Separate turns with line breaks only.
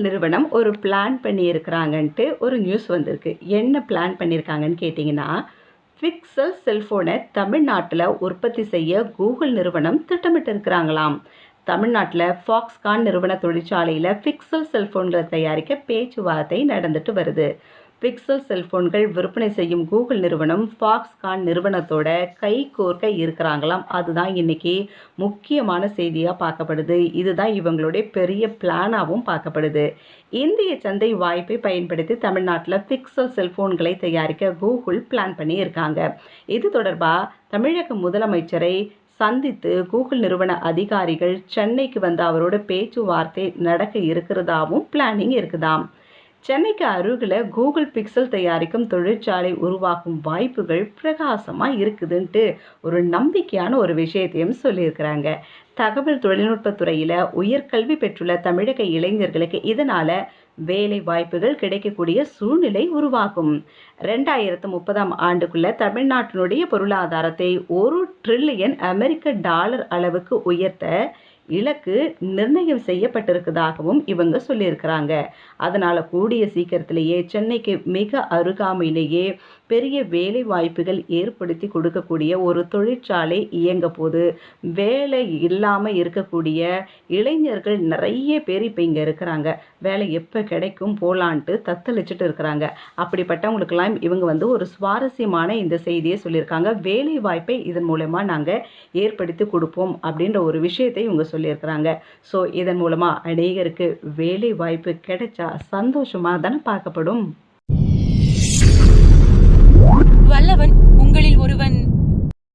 நிறுவனம் ஒரு பிளான் பண்ணியிருக்கிறாங்கன்ட்டு ஒரு நியூஸ் வந்திருக்கு. என்ன பிளான் பண்ணியிருக்காங்கன்னு கேட்டிங்கன்னா பிக்சல் செல்ஃபோனை தமிழ்நாட்டில் உற்பத்தி செய்ய கூகுள் நிறுவனம் திட்டமிட்டு இருக்கிறாங்களாம் தமிழ்நாட்டில் ஃபாக்ஸ்கான் நிறுவன தொழிற்சாலையில் பிக்சல் செல்ஃபோன்களை தயாரிக்க பேச்சுவார்த்தை நடந்துட்டு வருது. பிக்சல் செல்போன்கள் விற்பனை செய்யும் கூகுள் நிறுவனம் ஃபாக்ஸ்கான் நிறுவனத்தோட கை கோர்க்க இருக்கிறாங்களாம். அதுதான் இன்னைக்கு முக்கியமான செய்தியாக பார்க்கப்படுது. இதுதான் இவங்களுடைய பெரிய பிளானாகவும் பார்க்கப்படுது. இந்திய சந்தை வாய்ப்பை பயன்படுத்தி தமிழ்நாட்டில் பிக்சல் செல்போன்களை தயாரிக்க கூகுள் பிளான் பண்ணி இருக்காங்க இது தொடர்பாக தமிழக முதலமைச்சரை சந்தித்து கூகுள் நிறுவன அதிகாரிகள் சென்னைக்கு வந்து அவரோட பேச்சுவார்த்தை நடக்க இருக்கிறதாவும் பிளானிங் இருக்குதாம். சென்னைக்கு அருகில் கூகுள் பிக்சல் தயாரிக்கும் தொழிற்சாலை உருவாக்கும் வாய்ப்புகள் பிரகாசமாக இருக்குதுன்ட்டு ஒரு நம்பிக்கையான ஒரு விஷயத்தையும் சொல்லியிருக்கிறாங்க. தகவல் தொழில்நுட்பத்துறையில் உயர்கல்வி பெற்றுள்ள தமிழக இளைஞர்களுக்கு இதனால் வேலை வாய்ப்புகள் கிடைக்கக்கூடிய சூழ்நிலை உருவாகும். ரெண்டாயிரத்து முப்பதாம் ஆண்டுக்குள்ள தமிழ்நாட்டினுடைய பொருளாதாரத்தை ஒரு ட்ரில்லியன் அமெரிக்க டாலர் அளவுக்கு உயர்த்த இலக்கு நிர்ணயம் செய்யப்பட்டிருக்கிறதாகவும் இவங்க சொல்லியிருக்கிறாங்க. அதனால் கூடிய சீக்கிரத்திலேயே சென்னைக்கு மிக அருகாமையிலேயே பெரிய வேலை வாய்ப்புகள் ஏற்படுத்தி கொடுக்கக்கூடிய ஒரு தொழிற்சாலை இயங்க போது வேலை இல்லாமல் இருக்கக்கூடிய இளைஞர்கள் நிறைய பேர் இப்போ இங்கே இருக்கிறாங்க. வேலை எப்போ கிடைக்கும் போலான்ட்டு தத்தளிச்சுட்டு இருக்கிறாங்க. அப்படிப்பட்டவங்களுக்கெல்லாம் இவங்க வந்து ஒரு சுவாரஸ்யமான இந்த செய்தியை சொல்லியிருக்காங்க. வேலை வாய்ப்பை இதன் மூலயமா நாங்கள் ஏற்படுத்தி கொடுப்போம் அப்படின்ற ஒரு விஷயத்தை இவங்க சொல்லியிருக்கிறாங்க. ஸோ இதன் மூலமாக அநேகருக்கு வேலை வாய்ப்பு கிடைச்சா சந்தோஷமாக தானே பார்க்கப்படும்.